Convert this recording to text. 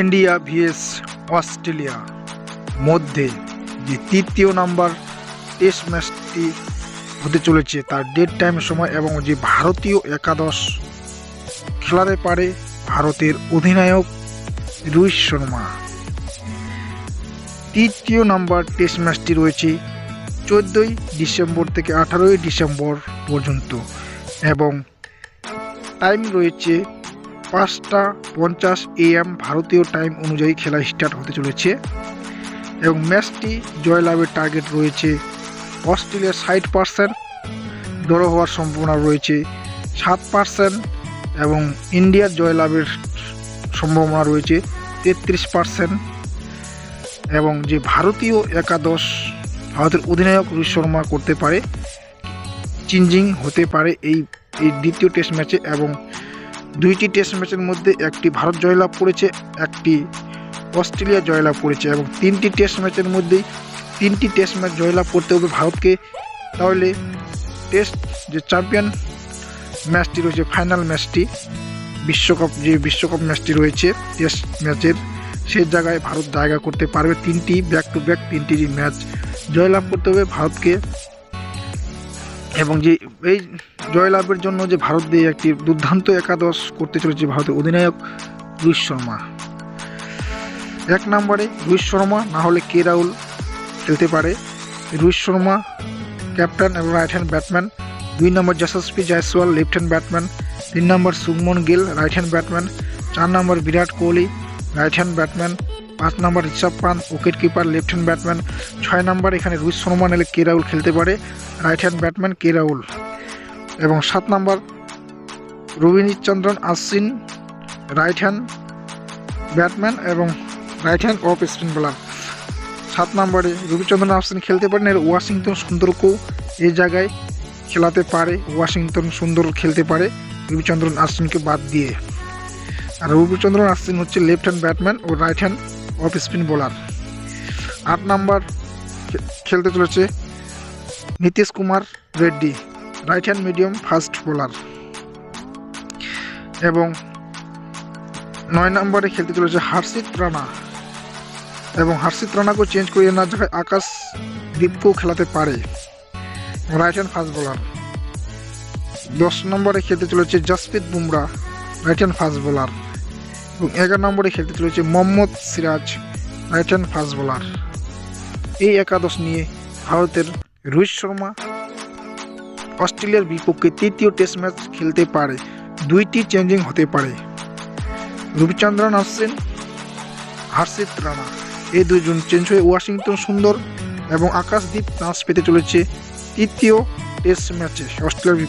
India VS Australia মধ্যে যে তৃতীয় নাম্বার টেস্ট ম্যাচটি হতে চলেছে, তার ডেট টাইম সময় এবং যে ভারতীয় একাদশ খেলাতে পারে ভারতের অধিনায়ক রোহিত শর্মা। তৃতীয় নাম্বার টেস্ট ম্যাচটি রয়েছে চোদ্দোই ডিসেম্বর থেকে আঠারোই ডিসেম্বর পর্যন্ত এবং টাইম রয়েছে পাঁচটা পঞ্চাশ এএম ভারতীয় টাইম অনুযায়ী খেলা স্টার্ট হতে চলেছে। এবং ম্যাচটি জয়লাভের টার্গেট রয়েছে অস্ট্রেলিয়ার ষাট পার্সেন্ট ড্র হওয়ার সম্ভাবনা রয়েছে সাত পার্সেন্ট এবং ইন্ডিয়ার জয়লাভের সম্ভাবনা রয়েছে তেত্রিশ পার্সেন্ট এবং যে ভারতীয় একাদশ ভারতের অধিনায়ক রোহিত শর্মা করতে পারে চেঞ্জিং হতে পারে এই এই দ্বিতীয় টেস্ট ম্যাচে এবং দুইটি টেস্ট ম্যাচের মধ্যে একটি ভারত জয়লাভ করেছে, একটি অস্ট্রেলিয়া জয়লাভ করেছে এবং তিনটি টেস্ট ম্যাচের মধ্যেই তিনটি টেস্ট ম্যাচ জয়লাভ করতে হবে ভারতকে। তাহলে টেস্ট যে চ্যাম্পিয়ন ম্যাচটি রয়েছে ফাইনাল ম্যাচটি বিশ্বকাপ, যে বিশ্বকাপ ম্যাচটি রয়েছে টেস্ট ম্যাচের সেই জায়গায় ভারত জায়গা করতে পারবে। তিনটি ব্যাক টু ব্যাক তিনটি ম্যাচ জয়লাভ করতে হবে ভারতকে। এবং যে এই জয়লাভের জন্য যে ভারত দিয়ে একটি দুর্দান্ত একাদশ করতে চলেছে ভারতের অধিনায়ক রোহিত শর্মা। এক নম্বরে রোহিত শর্মা, না হলে কে রাহুল খেলতে পারে? রোহিত শর্মা, ক্যাপ্টেন এবং রাইট হ্যান্ড ব্যাটম্যান দুই নম্বর Yashasvi Jaiswal left hand batsman তিন নম্বর Shubman Gill right hand batsman চার নম্বর Virat Kohli right hand batsman পাঁচ নম্বর Rishabh Pant wicket keeper left hand batsman ছয় নম্বর এখানে রোহিত শর্মা নাহলে কে রাহুল খেলতে পারে? রাইট হ্যান্ড ব্যাটম্যান কে রাহুল? এবং সাত নম্বর Ravindrachandran Ashwin right hand batsman এবং right hand off spin bowler সাত নম্বরে রবিচন্দ্রন আশ্বিন খেলতে পারেন, এর ওয়াশিংটন সুন্দরকেও এই জায়গায় খেলাতে পারে, ওয়াশিংটন সুন্দর খেলতে পারে রবিচন্দ্রন আশ্বিনকে বাদ দিয়ে। আর রবিচন্দ্রন আশ্বিন হচ্ছে লেফট হ্যান্ড ব্যাটম্যান ও right hand off spin bowler. আট নাম্বার খেলতে চলেছে Nitish Kumar Reddy right hand medium fast bowler এবং নয় নম্বরে খেলতে চলেছে হার্ষিত রানা। এবং হার্ষিত রানাকেও চেঞ্জ করিয়ে না জায়গায় আকাশ দীপকেও খেলাতে পারে রাইট হ্যান্ড ফাস্ট বোলার দশ নম্বরে খেলতে চলেছে Jasprit Bumrah right hand fast bowler এবং এগারো নম্বরে খেলতে চলেছে Mohammed Siraj right hand fast bowler এই একাদশ নিয়ে ভারতের রোহিত শর্মা অস্ট্রেলিয়ার বিপক্ষে তৃতীয় টেস্ট ম্যাচ খেলতে পারে। দুইটি চেঞ্জিং হতে পারে। রবিচন্দ্রন আশ্বিন হার্ষিত রানা। এই দুজন চেঞ্জ হয়ে ওয়াশিংটন সুন্দর এবং আকাশদীপ চান্স পেতে চলেছে তৃতীয় টেস্ট ম্যাচে অস্ট্রেলিয়ার বিপক্ষে।